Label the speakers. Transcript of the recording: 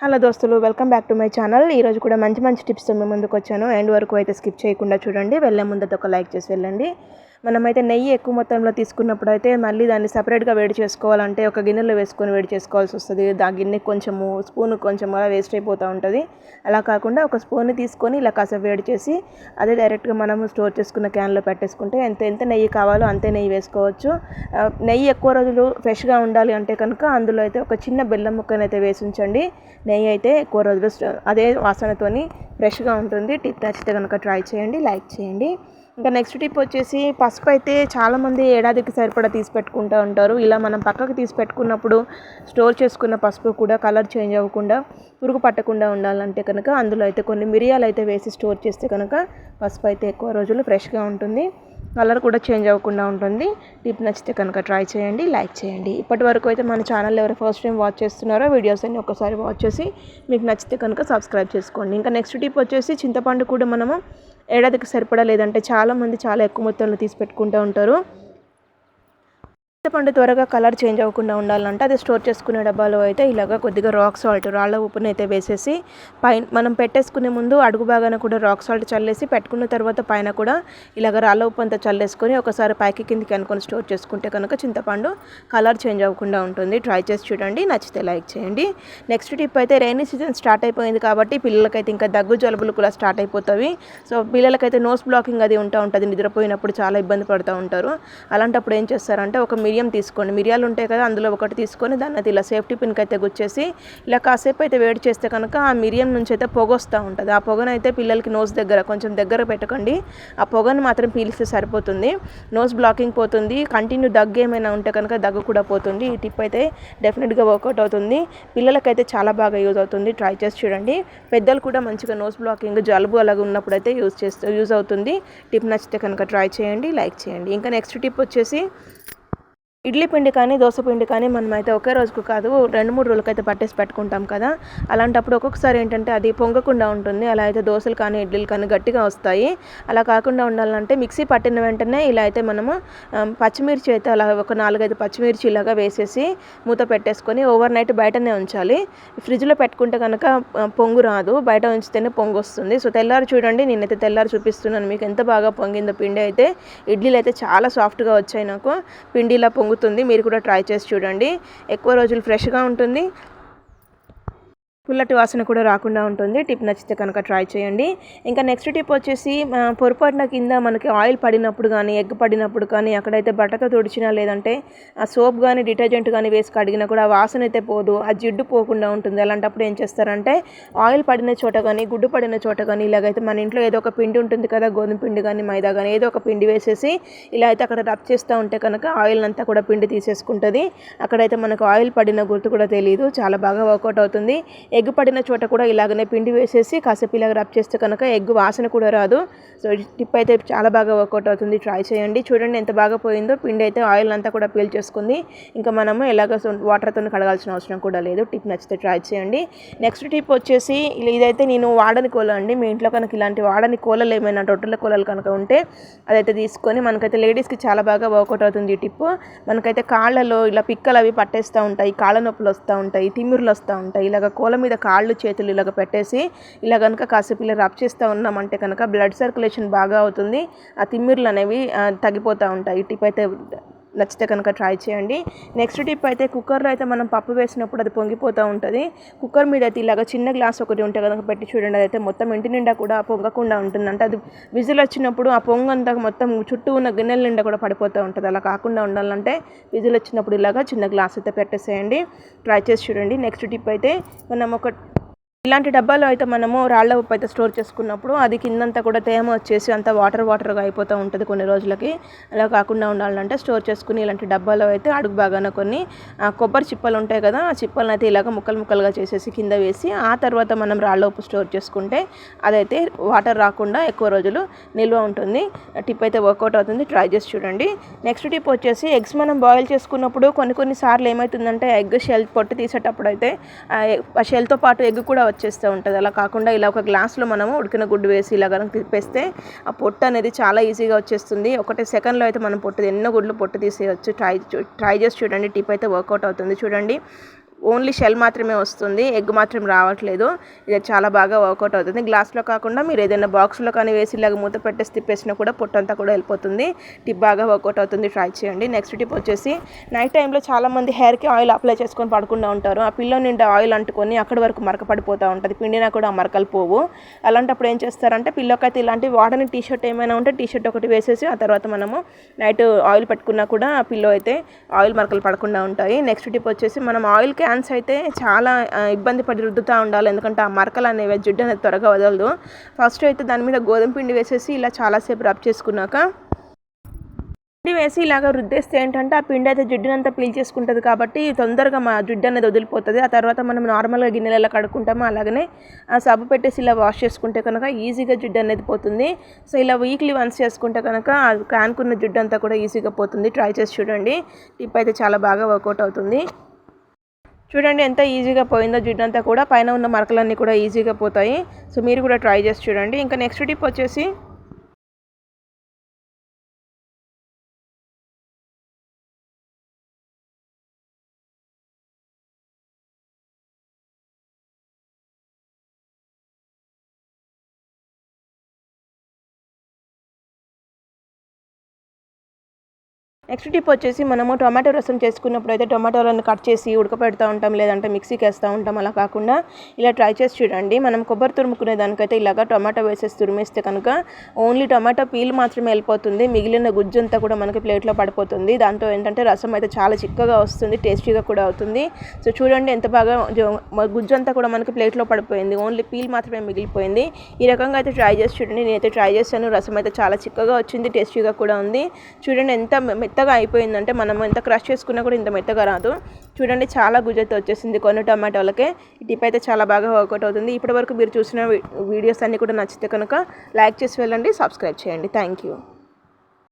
Speaker 1: Hello దోస్తులు welcome back to my channel. ఈరోజు కూడా మంచి మంచి టిప్స్తో మేము ముందుకు వచ్చాను ఎండ్ వరకు అయితే స్కిప్ చేయకుండా చూడండి. వెళ్ళే ముందట ఒక లైక్ చేసి వెళ్ళండి. మనమైతే నెయ్యి ఎక్కువ మొత్తంలో తీసుకున్నప్పుడు అయితే మళ్ళీ దాన్ని సపరేట్గా వేడి చేసుకోవాలంటే ఒక గిన్నెలో వేసుకొని వేడి చేసుకోవాల్సి వస్తుంది. ఆ గిన్నె కొంచెము స్పూన్ కొంచెం అలా వేస్ట్ అయిపోతూ ఉంటుంది. అలా కాకుండా ఒక స్పూన్ తీసుకొని ఇలా కాసేపు వేడి చేసి అదే డైరెక్ట్గా మనము స్టోర్ చేసుకున్న క్యాన్లో పెట్టేసుకుంటే ఎంత ఎంత నెయ్యి కావాలో అంతే నెయ్యి వేసుకోవచ్చు. నెయ్యి ఎక్కువ రోజులు ఫ్రెష్గా ఉండాలి అంటే కనుక అందులో అయితే ఒక చిన్న బెల్లం ముక్కనైతే వేసి ఉంచండి. నెయ్యి అయితే ఎక్కువ రోజులు అదే వాసనతోని ఫ్రెష్గా ఉంటుంది. టిప్ నచ్చితే కనుక ట్రై చేయండి లైక్ చేయండి. ఇంకా నెక్స్ట్ టిప్ వచ్చేసి పసుపు అయితే చాలామంది ఏడాదికి సరిపడా తీసి పెట్టుకుంటూ ఉంటారు. ఇలా మనం పక్కకు తీసి పెట్టుకున్నప్పుడు స్టోర్ చేసుకున్న పసుపు కూడా కలర్ చేంజ్ అవ్వకుండా పురుగు పట్టకుండా ఉండాలంటే కనుక అందులో అయితే కొన్ని మిరియాలు అయితే వేసి స్టోర్ చేస్తే కనుక పసుపు అయితే ఎక్కువ రోజులు ఫ్రెష్గా ఉంటుంది. కలర్ కూడా చేంజ్ అవ్వకుండా ఉంటుంది. టిప్ నచ్చితే కనుక ట్రై చేయండి లైక్ చేయండి. ఇప్పటి వరకు అయితే మన ఛానల్ ఎవరు ఫస్ట్ టైం వాచ్ చేస్తున్నారో వీడియోస్ అన్ని ఒకసారి వాచ్ చేసి మీకు నచ్చితే కనుక సబ్స్క్రైబ్ చేసుకోండి. ఇంకా నెక్స్ట్ టిప్ వచ్చేసి చింతపండు కూడా మనము ఏడాదికి సరిపడా లేదంటే చాలామంది చాలా ఎక్కువ మొత్తంలో తీసి పెట్టుకుంటూ ఉంటారు. చింతపండు త్వరగా కలర్ చేంజ్ అవ్వకుండా ఉండాలంటే. అది స్టోర్ చేసుకునే డబ్బాలో అయితే ఇలాగ కొద్దిగా రాక్ సాల్ట్ రాళ్ళ ఉప్పుని అయితే వేసేసి పైన మనం పెట్టేసుకునే ముందు అడుగు భాగాన కూడా రాక్ సాల్ట్ చల్లేసి పెట్టుకున్న తర్వాత పైన కూడా ఇలాగ రాళ్ళ ఉప్పు అంతా చల్లేసుకొని ఒకసారి పైకి కిందికి అనుకొని స్టోర్ చేసుకుంటే కనుక చింతపండు కలర్ చేంజ్ అవ్వకుండా ఉంటుంది. ట్రై చేసి చూడండి. నచ్చితే లైక్ చేయండి. నెక్స్ట్ టిప్ అయితే రైనీ సీజన్ స్టార్ట్ అయిపోయింది కాబట్టి పిల్లలకైతే ఇంకా దగ్గు జలుబులు కూడా స్టార్ట్ అయిపోతాయి. సో పిల్లలకైతే నోస్ బ్లాకింగ్ అది ఉంటూ ఉంటుంది. నిద్రపోయినప్పుడు చాలా ఇబ్బంది పడుతూ ఉంటారు. అలాంటప్పుడు ఏం చేస్తారంటే ఒక మిరియం తీసుకోండి. మిరియాలు ఉంటాయి కదా అందులో ఒకటి తీసుకొని దాన్ని అయితే ఇలా సేఫ్టీ పిన్కి అయితే గుచ్చేసి ఇలా కాసేపు అయితే వేడి చేస్తే కనుక ఆ మిరియం నుంచి అయితే పొగ వస్తూ ఉంటుంది. ఆ పొగను అయితే పిల్లలకి నోస్ దగ్గర కొంచెం దగ్గర పెట్టకండి. ఆ పొగను మాత్రం పీలిస్తే సరిపోతుంది. నోస్ బ్లాకింగ్ పోతుంది. కంటిన్యూ దగ్గు ఏమైనా ఉంటే కనుక దగ్గు కూడా పోతుంది. ఈ టిప్ అయితే డెఫినెట్గా వర్కౌట్ అవుతుంది. పిల్లలకైతే చాలా బాగా యూజ్ అవుతుంది. ట్రై చేసి చూడండి. పెద్దలు కూడా మంచిగా నోస్ బ్లాకింగ్ జలుబు అలాగ ఉన్నప్పుడు అయితే యూజ్ చేస్తూ యూజ్ అవుతుంది. టిప్ నచ్చితే కనుక ట్రై చేయండి లైక్ చేయండి. ఇంకా నెక్స్ట్ టిప్ వచ్చేసి ఇడ్లీ పిండి కానీ దోశ పిండి కానీ మనం అయితే ఒకే రోజుకు కాదు రెండు మూడు రోజులకైతే పట్టేసి పెట్టుకుంటాం కదా. అలాంటప్పుడు ఒక్కొక్కసారి ఏంటంటే అది పొంగకుండా ఉంటుంది. అలా అయితే దోశలు కానీ ఇడ్లీలు కానీ గట్టిగా వస్తాయి. అలా కాకుండా ఉండాలంటే మిక్సీ పట్టిన వెంటనే ఇలా అయితే మనము పచ్చిమిర్చి అయితే అలా ఒక నాలుగైదు పచ్చిమిర్చి ఇలాగా వేసేసి మూత పెట్టేసుకొని ఓవర్ నైట్ బయటనే ఉంచాలి. ఫ్రిడ్జ్లో పెట్టుకుంటే కనుక పొంగు రాదు. బయట ఉంచితేనే పొంగు వస్తుంది. సో తెల్లారి చూడండి నేనైతే తెల్లారి చూపిస్తున్నాను. మీకు ఎంత బాగా పొంగిందో పిండి అయితే. ఇడ్లీలు అయితే చాలా సాఫ్ట్గా వచ్చాయి నాకు. పిండిలా పొంగు పొంగుతుంది మీరు కూడా ట్రై చేసి చూడండి. ఎక్కువ రోజులు ఫ్రెష్గా ఉంటుంది. పుల్లటి వాసన కూడా రాకుండా ఉంటుంది. టిప్ నచ్చితే కనుక ట్రై చేయండి. ఇంకా నెక్స్ట్ టిప్ వచ్చేసి పొరపాటున కింద మనకి ఆయిల్ పడినప్పుడు కానీ ఎగ్ పడినప్పుడు కానీ అక్కడైతే బట్టతో తుడిచినా లేదంటే ఆ సోప్ కానీ డిటర్జెంట్ కానీ వేసి కడిగినా కూడా వాసన అయితే పోదు. ఆ జిడ్డు పోకుండా ఉంటుంది. అలాంటప్పుడు ఏం చేస్తారంటే ఆయిల్ పడిన చోట కానీ గుడ్డు పడిన చోట కానీ ఇలాగైతే మన ఇంట్లో ఏదో ఒక పిండి ఉంటుంది కదా గోధుమ పిండి కానీ మైదా కానీ ఏదో ఒక పిండి వేసేసి ఇలా అయితే అక్కడ రబ్ చేస్తూ ఉంటే కనుక ఆయిల్ అంతా కూడా పిండి తీసేసుకుంటుంది. అక్కడైతే మనకు ఆయిల్ పడిన గుర్తు కూడా తెలియదు చాలా బాగా వర్కౌట్ అవుతుంది. ఎగ్ పడిన చోట కూడా ఇలాగనే పిండి వేసేసి కాసేపు ఇలాగ రబ్ చేస్తే కనుక ఎగ్ వాసన కూడా రాదు. సో టిప్ అయితే చాలా బాగా వర్కౌట్ అవుతుంది. ట్రై చేయండి. చూడండి ఎంత బాగా పోయిందో. పిండి అయితే ఆయిల్ అంతా కూడా పీల్ చేసుకుంది. ఇంకా మనము ఎలాగ వాటర్తో కడగాల్సిన అవసరం కూడా లేదు. టిప్ నచ్చితే ట్రై చేయండి. నెక్స్ట్ టిప్ వచ్చేసి ఇదైతే నేను వాడని కోల అండి. మీ ఇంట్లో కనుక ఇలాంటి వాడని కోలలు ఏమైనా రొట్టెల కోలలు కనుక ఉంటే అదైతే తీసుకొని మనకైతే లేడీస్కి చాలా బాగా వర్కౌట్ అవుతుంది ఈ టిప్ మనకైతే కాళ్ళలో ఇలా పిక్కలు అవి పట్టేస్తూ ఉంటాయి. కాళ్ళ నొప్పులు వస్తూ ఉంటాయి. తిమ్మిర్లు వస్తూ ఉంటాయి. ఇలాగ కోల మీద కాళ్ళు చేతులు ఇలాగ పెట్టేసి ఇలా కనుక కాసేపు ఇలా రబ్ చేస్తూ ఉన్నామంటే కనుక బ్లడ్ సర్క్యులేషన్ బాగా అవుతుంది. ఆ తిమ్మిర్లు అనేవి తగ్గిపోతూ ఉంటాయి. టిప్ అయితే నచ్చితే కనుక ట్రై చేయండి. నెక్స్ట్ టిప్ అయితే కుక్కర్లో అయితే మనం పప్పు వేసినప్పుడు అది పొంగిపోతూ ఉంటుంది. కుక్కర్ మీద అయితే ఇలాగ చిన్న గ్లాస్ ఒకటి ఉంటే కనుక పెట్టి చూడండి. అదైతే మొత్తం ఇంటి నిండా కూడా పొంగకుండా ఉంటుంది. అంటే అది విజిల్ వచ్చినప్పుడు ఆ పొంగ అంతా మొత్తం చుట్టూ ఉన్న గిన్నెల నిండా కూడా పడిపోతూ ఉంటుంది. అలా కాకుండా ఉండాలంటే విజిల్ వచ్చినప్పుడు ఇలాగ చిన్న గ్లాస్ అయితే పెట్టేసేయండి. ట్రై చేసి చూడండి. నెక్స్ట్ టిప్ అయితే మనం ఒక ఇలాంటి డబ్బాలో అయితే మనము రాళ్ళ ఉప్పు అయితే స్టోర్ చేసుకున్నప్పుడు అది కిందంతా కూడా తేమ వచ్చేసి అంత వాటర్ వాటర్గా అయిపోతూ ఉంటుంది కొన్ని రోజులకి. అలా కాకుండా ఉండాలంటే స్టోర్ చేసుకుని ఇలాంటి డబ్బాలో అయితే అడుగు బాగానే కొన్ని కొబ్బరి చిప్పలు ఉంటాయి కదా ఆ చిప్పలను అయితే ఇలాగ ముక్కలు ముక్కలుగా చేసేసి కింద వేసి ఆ తర్వాత మనం రాళ్ళ ఉప్పు స్టోర్ చేసుకుంటే అదైతే వాటర్ రాకుండా ఎక్కువ రోజులు నిల్వ ఉంటుంది. టిప్ అయితే వర్కౌట్ అవుతుంది. ట్రై చేసి చూడండి. నెక్స్ట్ టిప్ వచ్చేసి ఎగ్స్ మనం బాయిల్ చేసుకున్నప్పుడు కొన్ని కొన్ని సార్లు ఏమవుతుందంటే ఎగ్ షెల్ పొట్టు తీసేటప్పుడు అయితే ఆ షెల్తో పాటు ఎగ్ కూడా వచ్చేస్తూ ఉంటుంది. అలా కాకుండా ఇలా ఒక గ్లాస్లో మనము ఉడికిన గుడ్డు వేసి ఇలా కనుక తిప్పేస్తే ఆ పొట్టు అనేది చాలా ఈజీగా వచ్చేస్తుంది. ఒకటే సెకండ్లో అయితే మనం పొట్టు ఎన్నో గుడ్లు పొట్టు తీసేయచ్చు. ట్రై ట్రై చేసి చూడండి. టిప్ అయితే వర్కౌట్ అవుతుంది. చూడండి. ఓన్లీ షెల్ మాత్రమే వస్తుంది ఎగ్ మాత్రం రావట్లేదు. ఇది చాలా బాగా వర్కౌట్ అవుతుంది. గ్లాస్లో కాకుండా మీరు ఏదైనా బాక్స్లో కానీ వేసి ఇలాగ మూత పెట్టేసి తిప్పేసినా కూడా పొట్టంతా కూడా వెళ్ళిపోతుంది. టిప్ బాగా వర్కౌట్ అవుతుంది. ట్రై చేయండి. నెక్స్ట్ టిప్ వచ్చేసి నైట్ టైంలో చాలామంది హెయిర్కి ఆయిల్ అప్లై చేసుకొని పడకుండా ఉంటారు. ఆ పిల్లో నిండా ఆయిల్ అంటుకొని అక్కడి వరకు మరక పడిపోతూ ఉంటుంది. పిండినా కూడా ఆ మరకలు పోవు. అలాంటప్పుడు ఏం చేస్తారంటే పిల్లోకైతే ఇలాంటి వాడని టీ షర్ట్ ఏమైనా ఉంటే టీ షర్ట్ ఒకటి వేసేసి ఆ తర్వాత మనము నైట్ ఆయిల్ పెట్టుకున్నా కూడా పిల్లో అయితే ఆయిల్ మరకలు పడకుండా ఉంటాయి. నెక్స్ట్ టిప్ వచ్చేసి మనం ఆయిల్ హ్యాండ్స్ అయితే చాలా ఇబ్బంది పడి రుద్దుతూ ఉండాలి. ఎందుకంటే ఆ మరకలు అనేవి జిడ్డు అనేది త్వరగా వదలదు. ఫస్ట్ అయితే దాని మీద గోధుమ పిండి వేసేసి ఇలా చాలాసేపు రబ్ చేసుకున్నాక పిండి వేసి ఇలాగ రుద్దేస్తే ఏంటంటే ఆ పిండి అయితే జిడ్డునంతా పీల్చేసుకుంటుంది కాబట్టి తొందరగా మా జిడ్డు అనేది వదిలిపోతుంది. ఆ తర్వాత మనం నార్మల్గా గిన్నెలలో కడుక్కుంటాము అలాగనే ఆ సబ్బు పెట్టేసి ఇలా వాష్ చేసుకుంటే కనుక ఈజీగా జిడ్డు అనేది పోతుంది. సో ఇలా వీక్లీ వన్స్ చేసుకుంటే కనుక కానుకున్న జిడ్డు అంతా కూడా ఈజీగా పోతుంది. ట్రై చేసి చూడండి. టిప్ అయితే చాలా బాగా వర్కౌట్ అవుతుంది. చూడండి ఎంత ఈజీగా పోయిందో జిడ్డు అంతా కూడా. పైన ఉన్న మరకలన్నీ కూడా ఈజీగా పోతాయి. సో మీరు కూడా ట్రై చేసి చూడండి. ఇంకా నెక్స్ట్ టిప్ వచ్చేసి నెక్స్ట్ టిప్ వచ్చేసి మనము టొమాటో రసం చేసుకున్నప్పుడు అయితే టొమాటోలను కట్ చేసి ఉడకపెడతా ఉంటాం లేదంటే మిక్సీకి వేస్తూ ఉంటాం అలా కాకుండా ఇలా ట్రై చేసి చూడండి. మనం కొబ్బరి తురుముకునే దానికైతే ఇలాగా టొమాటో వేసేసి తురిమేస్తే కనుక ఓన్లీ టొమాటో పీల్ మాత్రమే వెళ్ళిపోతుంది. మిగిలిన గుజ్జు అంతా కూడా మనకి ప్లేట్లో పడిపోతుంది. దాంతో ఏంటంటే రసం అయితే చాలా చిక్కగా వస్తుంది టేస్టీగా కూడా అవుతుంది. సో చూడండి ఎంత బాగా గుజ్జు అంతా కూడా మనకి ప్లేట్లో పడిపోయింది. ఓన్లీ పీల్ మాత్రమే మిగిలిపోయింది. ఈ రకంగా అయితే ట్రై చేసి చూడండి. నేనైతే ట్రై చేశాను. రసం అయితే చాలా చిక్కగా వచ్చింది టేస్టీగా కూడా ఉంది. చూడండి ఎంత మెత్తగా అయిపోయిందంటే మనం ఎంత క్రష్ చేసుకున్నా కూడా ఇంత మెత్తగా రాదు. చూడండి చాలా గుజైతే వచ్చేసింది కొన్ని టమాటోలకే. ఈ టిప్ అయితే చాలా బాగా వర్కౌట్ అవుతుంది. ఇప్పటివరకు మీరు చూసిన వీడియోస్ అన్నీ కూడా నచ్చితే కనుక లైక్ చేసి వెళ్ళండి సబ్స్క్రైబ్ చేయండి. Thank you.